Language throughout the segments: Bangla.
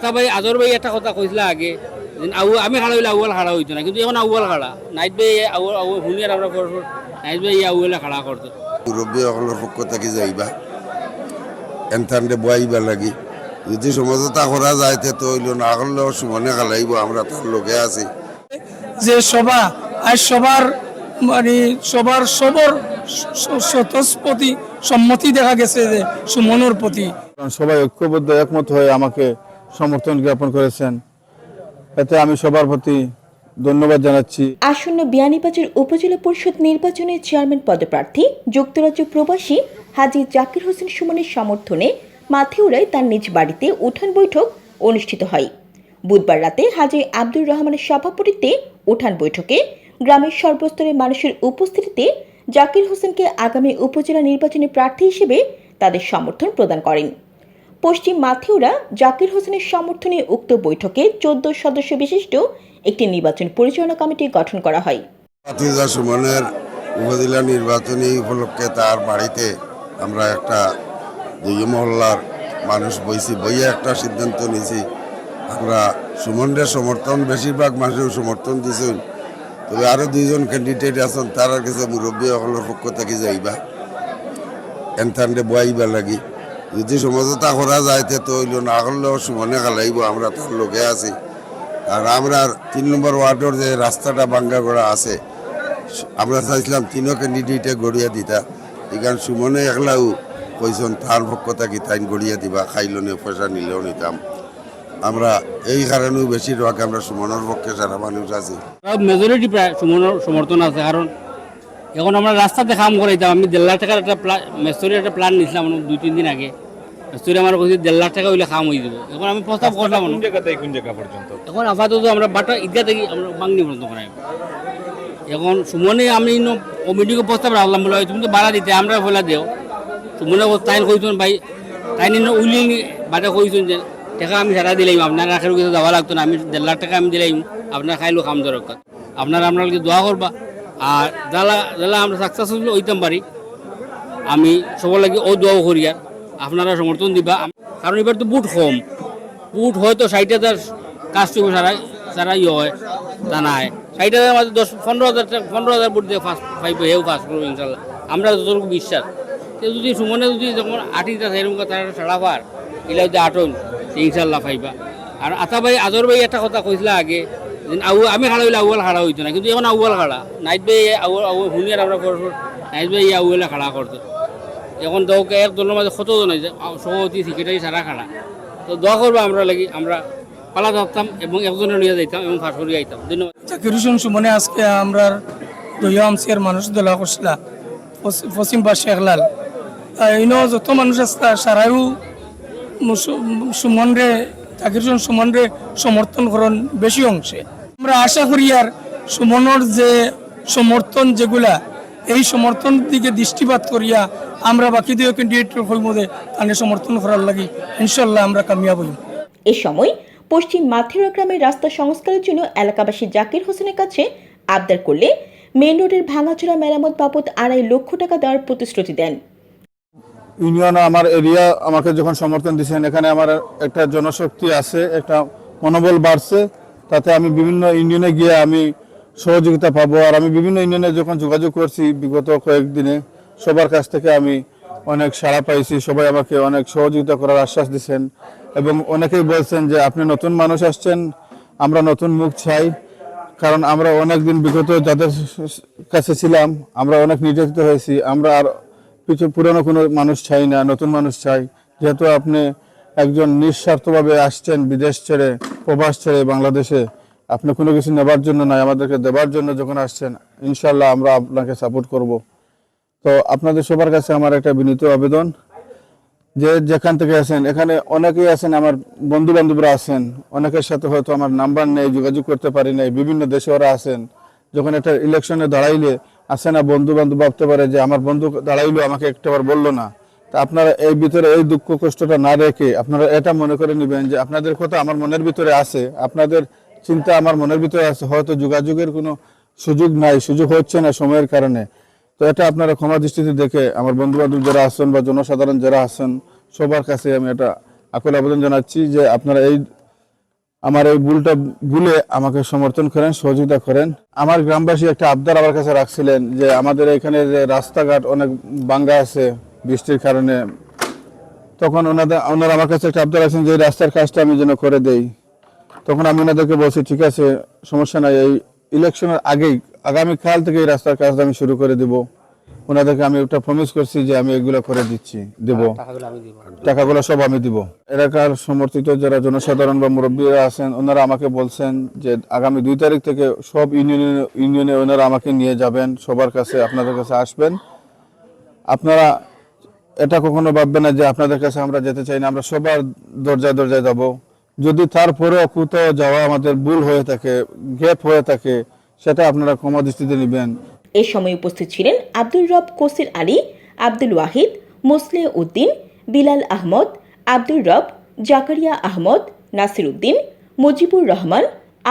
আতা ভাই আজর ভাই একটা কথা কইছিল আগে আউ আমি খাড়া হইলে আউয়াল খাড়া হইতো না কিন্তু এখন আউয়াল খাড়া নাইট ভাই আউয়াল আউ শুনিয়ার আমরা নাইট ভাই আউয়ালে খাড়া করতো মুরব্বী সকলের পক্ষ থাকি যাইবা। এনথানডে বয়াইবা লাগি। যদি সমঝোতা করা যায় তে তো হইল না করলেও সুমনে খালাইব আমরা তার লোকে আছি। যে সভা আজ সবার মানে সবার সবর স- স্বতঃস্ফূর্তি সম্মতি দেখা গেছে যে সুমনের প্রতি সবাই ঐক্যবদ্ধ একমত হয়ে আমাকে সমর্থন জ্ঞাপন করেছেন। এতে আমি সবার প্রতি ধন্যবাদ জানাচ্ছি। আসন্ন বিয়ানীবাজার উপজেলা পরিষদ নির্বাচনে চেয়ারম্যান পদপ্রার্থী, যুক্তরাজ্য প্রবাসী হাজি জাকির হোসেন সুমনের সমর্থনে মাথিউরায় তার নিজ বাড়িতে উঠান বৈঠক অনুষ্ঠিত হয়। বুধবার রাতে হাজি আব্দুর রহমানের সভাপতিত্বে উঠান বৈঠকে গ্রামের সর্বস্তরের মানুষের উপস্থিতিতে জাকির হোসেনকে আগামী উপজেলা নির্বাচনে প্রার্থী হিসেবে তাদের সমর্থন প্রদান করেন। পশ্চিম মাথিউরা জাকির হোসেনের সমর্থনে উক্ত বৈঠকে চোদ্দ সদস্য বিশিষ্ট একটি নির্বাচন পরিচালনা কমিটি গঠন করা হয়। সুমনের উপজেলা নির্বাচনী উপলক্ষে তার বাড়িতে আমরা একটা দুই মহল্লার মানুষ বইছি, বইয়ে একটা সিদ্ধান্ত নিয়েছি। আমরা সুমনের সমর্থন, বেশিরভাগ মানুষ সমর্থন দিছেন তবে আরও দুইজন ক্যান্ডিডেট আছেন, তারা কাছে মুরব্বী সকলের পক্ষ থাকি যাইবা। এনথানডে বয়াইবা লাগি। যদি সমঝোতা করা যায়, তে হইল না। করলেও সুমনে খালাইব আমরা তার লোকে আছি। আর আমরা তিন নম্বর ওয়ার্ডের যে রাস্তাটা বাঙ্গা করা আছে, আমরা চাইছিলাম তিনও ক্যান্ডিডেটে গড়িয়া দিতা। এখান সুমনে একলাও কইসন তার পক্ষ থাকি তাইন গড়িয়া দিবা খাইলেও নি, পয়সা নিলেও নিতাম। আমরা এই কারণেও বেশিরভাগ আমরা সুমনের পক্ষে সারা মানুষ আছি। মেজরিটি প্রায় সুমনের সমর্থন আছে, কারণ এখন আমরা রাস্তাতে কাম করাইতাম আমি দেড় লাখ টাকার একটা প্ল্যান মেস্তরির একটা প্ল্যান নিয়েছিলাম দুই তিন দিন আগে। মেস্তরি আমার কইছে দেড় লাখ টাকা হইলে কাম হয়ে যাব। এখন আমি প্রস্তাব করলাম কোন জায়গা থেকে কোন জায়গা পর্যন্ত? এখন আপাতত আমরা বাটা ঈদগা থেকে আমরা বাংনি পর্যন্ত করাই। এখন সুমনে আমি কমিটিকে প্রস্তাব রাখলাম বলে তুমি তো ভাড়া দিতে আমরা ফেলা দেও। সুমনে তাই কইছেন ভাই তাই নিন উইলিং বাটা কইছেন যে টাকা আমি সারা দিলাম আপনার রাখার কিছু দেওয়া লাগতো না আমি দেড় লাখ টাকা আমি দিলাম আপনার খাইলো কাম দরকার। আপনারা আপনাকে দোয়া করবা। আর যারা যারা আমরা সাকসেসফুল হইতাম পারি আমি সবার লাগে ও দোয়াও করি আর। আপনারা সমর্থন দিবা। কারণ এবার তো বুট কম। বুট হয়তো ষাট হাজার কাজ চলবে সারা সারা ইয়ে হয়, তা নাই। ষাট হাজার মাঝে দশ পনেরো হাজার পনেরো হাজার বুট দিয়ে ফার্স্ট পাইব হেও ফার্স্ট করব ইনশাল্লাহ। আমরা যতটুকু বিশ্বাস। যদি সুমনে যদি যখন আটিটা সেরকম তারা সাড়া পার এগুলা যদি আটন ইনশাল্লাহ পাইবা। আর আতা ভাই আজর ভাই একটা কথা কইছিল আগে আমি খাড়া হইলে আউয়াল খাড়া হইতো না, কিন্তু এখন আউয়াল খাড়া নাইট ভাই আউয়াল আউ শুনিয়ার আমরা নাইট ভাই আউয়ালে খাড়া করতো এখন ওকে এক দলের মাঝে কতজন আছে সভাপতি সেক্রেটারি সারা খাড়া তো দোয়া করব আমরা লাগি, আমরা পালা থাকতাম এবং একজনে নিয়ে যাইতাম এবং ফাঁস করিয়ে আইতাম। ধন্যবাদ। জাকির হোসেন সুমনে আজকে আমরা দইয়া আমসিয়ার মানুষ দলা করছিলা পশ্চিম- পাশে একলাল ইনো যত মানুষ আছে সারাইও সুমন রে হোসেন সুমন রে সমর্থন করেন বেশি অংশে। আমরা আশা করি আর সুমনের যে সমর্থন যেগুলা এই সমর্থন দিকে দৃষ্টিপাত করিয়া আমরা বাকি দুই ক্যান্ডিডেট হইব যে তাদের সমর্থন করার লাগি ইনশাল্লাহ আমরা কামিয়াব হইম। এ সময় পশ্চিম মাথিরা গ্রামের রাস্তা সংস্কারের জন্য এলাকাবাসী জাকির হোসেনের কাছে আবদার করলে মেন রোডের ভাঙাচোরা মেরামত বাবদ আড়াই লক্ষ টাকা দেওয়ার প্রতিশ্রুতি দেন। ইউনিয়ন আমার এরিয়া আমাকে যখন সমর্থন দিয়েছেন এখানে আমার একটা জনশক্তি আছে একটা মনোবল বাড়ছে। তাতে আমি বিভিন্ন ইউনিয়নে গিয়ে আমি সহযোগিতা পাবো। আর আমি বিভিন্ন ইউনিয়নে যখন যোগাযোগ করছি, বিগত কয়েকদিনে সবার কাছ থেকে আমি অনেক সাড়া পাইছি। সবাই আমাকে অনেক সহযোগিতা করার আশ্বাস দিচ্ছেন এবং অনেকেই বলছেন যে, আপনি নতুন মানুষ আসছেন, আমরা নতুন মুখ চাই। কারণ আমরা অনেক দিন বিগত যাদের কাছে ছিলাম, আমরা অনেক নির্যাতিত হয়েছি। আমরা আর কিছু পুরনো কোনো মানুষ চাই না, নতুন মানুষ চাই। যেহেতু আপনি একজন নিঃস্বার্থভাবে আসছেন বিদেশ ছেড়ে, প্রবাস ছেড়ে বাংলাদেশে। আপনি কোনো কিছু নেবার জন্য নয় আমাদেরকে দেবার জন্য যখন আসছেন ইনশাল্লাহ আমরা আপনাকে সাপোর্ট করব। তো আপনাদের সবার কাছে আমার একটা বিনীত আবেদন, যে যেখান থেকে আছেন, এখানে অনেকেই আছেন, আমার বন্ধু বান্ধবরা আছেন, অনেকের সাথে হয়তো আমার নাম্বার নেই, যোগাযোগ করতে পারি নাই, বিভিন্ন দেশে ওরা আছেন। যখন একটা ইলেকশনে দাঁড়াইলে, আসে না বন্ধু বান্ধব ভাবতে পারে যে, আমার বন্ধু দাঁড়াইলো, আমাকে একটাবার বলল না। তা আপনারা এই ভিতরে এই দুঃখ কষ্টটা না রেখে আপনারা এটা মনে করে নেবেন যে আপনাদের কথা আমার মনের ভিতরে আছে, আপনাদের চিন্তা আমার মনের ভিতরে আছে, হয়তো যোগাযোগের কোনো সুযোগ নাই, সুযোগ হচ্ছে না সময়ের কারণে। তো এটা আপনারা ক্ষমা দৃষ্টিতে দেখে আমার বন্ধু বান্ধব যারা আছেন বা জনসাধারণ যারা আছেন, সবার কাছে আমি এটা আকুল আবেদন জানাচ্ছি যে আপনারা এই, আমার এই ভুলটা ভুলে আমাকে সমর্থন করেন, সহযোগিতা করেন। আমার গ্রামবাসী একটা আবদার আমার কাছে রাখছিলেন যে আমাদের এখানে যে রাস্তাঘাট অনেক বাঙ্গা আছে বৃষ্টির কারণে তখন ওনাদের ওনারা আমার কাছে একটা আবদার আছেন যে রাস্তার কাজটা আমি যেন করে দেই। তখন আমি ওনাদেরকে বলছি ঠিক আছে সমস্যা নাই এই ইলেকশনের আগেই আগামীকাল থেকে এই রাস্তার কাজটা আমি শুরু করে দেব। ওনাদেরকে আমি একটা প্রমিস করছি যে আমি এগুলো করে দিচ্ছি দেব। টাকাগুলো টাকাগুলো সব আমি দিব। এলাকার সমর্থিত যারা জনসাধারণ বা মুরব্বীরা আছেন ওনারা আমাকে বলছেন যে আগামী দুই তারিখ থেকে সব ইউনিয়নে ইউনিয়নে ওনারা আমাকে নিয়ে যাবেন সবার কাছে আপনাদের কাছে আসবেন। আপনারা এটা কখনো ভাববেন না যে আপনাদের কাছে আমরা যেতে চাই না, আমরা সবার দরজায় দরজায় যাব। যদি তারপরেও কোথাও যাওয়া আমাদের ভুল হয়ে থাকে, গ্যাপ হয়ে থাকে, সেটা আপনারা ক্ষমা দৃষ্টিতে নেবেন। এ সময় উপস্থিত ছিলেন আব্দুল রব কোসির আলী, আব্দুল ওয়াহিদ, মোসলে উদ্দিন, বিলাল আহমদ, আব্দুর রব, জাকারিয়া আহমদ, নাসির উদ্দিন, মুজিবুর রহমান,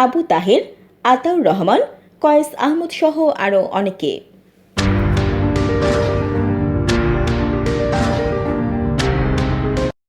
আবু তাহের, আতাউর রহমান, কয়েস আহমদ সহ আরও অনেকে।